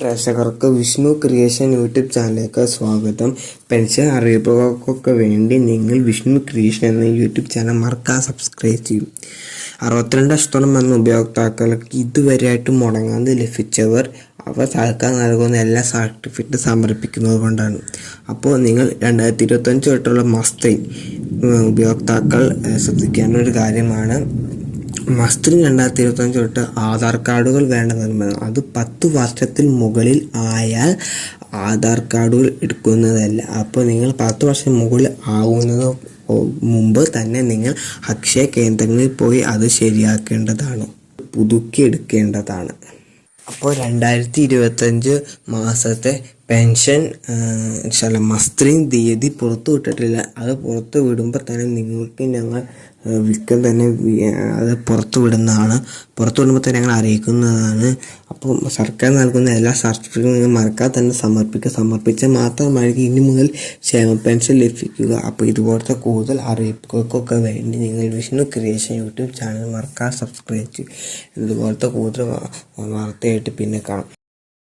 പ്രേക്ഷകർക്ക് Vishnu creation YouTube ചാനലിലേക്ക് സ്വാഗതം. പെൻഷൻ അറിയിപ്പുകൾക്കൊക്കെ വേണ്ടി നിങ്ങൾ വിഷ്ണു ക്രിയേഷൻ എന്ന യൂട്യൂബ് ചാനൽ മറക്കാതെ സബ്സ്ക്രൈബ് ചെയ്യും. അറുപത്തിരണ്ട് ലക്ഷത്തോളം വന്ന ഉപയോക്താക്കൾക്ക് ഇതുവരെയായിട്ട് മുടങ്ങാതെ ലഭിച്ചവർ അവർ സർക്കാർ നൽകുന്ന എല്ലാ സർട്ടിഫിക്കറ്റ് സമർപ്പിക്കുന്നത് കൊണ്ടാണ്. അപ്പോൾ നിങ്ങൾ രണ്ടായിരത്തി ഇരുപത്തഞ്ച് തൊട്ടുള്ള മസ്തി ഉപയോക്താക്കൾ ശ്രദ്ധിക്കേണ്ട ഒരു കാര്യമാണ്. മസ്തിന് രണ്ടായിരത്തി ഇരുപത്തഞ്ച് തൊട്ട് ആധാർ കാർഡുകൾ വേണ്ട നിർബന്ധം. അത് പത്ത് വർഷത്തിൽ മുകളിൽ ആയാൽ ആധാർ കാർഡുകൾ എടുക്കുന്നതല്ല. അപ്പോൾ നിങ്ങൾ പത്ത് വർഷം മുകളിൽ ആവുന്നത് മുമ്പ് തന്നെ നിങ്ങൾ അക്ഷയ കേന്ദ്രങ്ങളിൽ പോയി അത് ശരിയാക്കേണ്ടതാണ്. പുതുക്കി എടുക്കേണ്ടതാണ്. അപ്പോൾ രണ്ടായിരത്തി ഇരുപത്തഞ്ച് മാസത്തെ പെൻഷൻ ചില മസ്ത്രീം തീയതി പുറത്തു വിട്ടിട്ടില്ല. അത് പുറത്തു വിടുമ്പോൾ തന്നെ നിങ്ങൾക്ക് ഞങ്ങൾ വിൽക്കാൻ തന്നെ അത് പുറത്തു വിടുന്നതാണ്. പുറത്തു വിടുമ്പോൾ തന്നെ ഞങ്ങൾ അറിയിക്കുന്നതാണ്. അപ്പോൾ സർക്കാർ നൽകുന്ന എല്ലാ സർട്ടിഫിക്കറ്റും നിങ്ങൾ മറക്കാതെ തന്നെ സമർപ്പിക്കുക. സമർപ്പിച്ചാൽ മാത്രമായിരിക്കും ഇനി മുതൽ ക്ഷേമ പെൻഷൻ ലഭിക്കുക. അപ്പോൾ ഇതുപോലത്തെ കൂടുതൽ അറിയിപ്പുകൾക്കൊക്കെ വേണ്ടി നിങ്ങൾ വിഷ്ണു ക്രിയേഷൻ യൂട്യൂബ് ചാനൽ മറക്കാതെ സബ്സ്ക്രൈബ് ചെയ്യും. ഇതുപോലത്തെ കൂടുതൽ വാർത്തയായിട്ട് പിന്നെ കാണാം.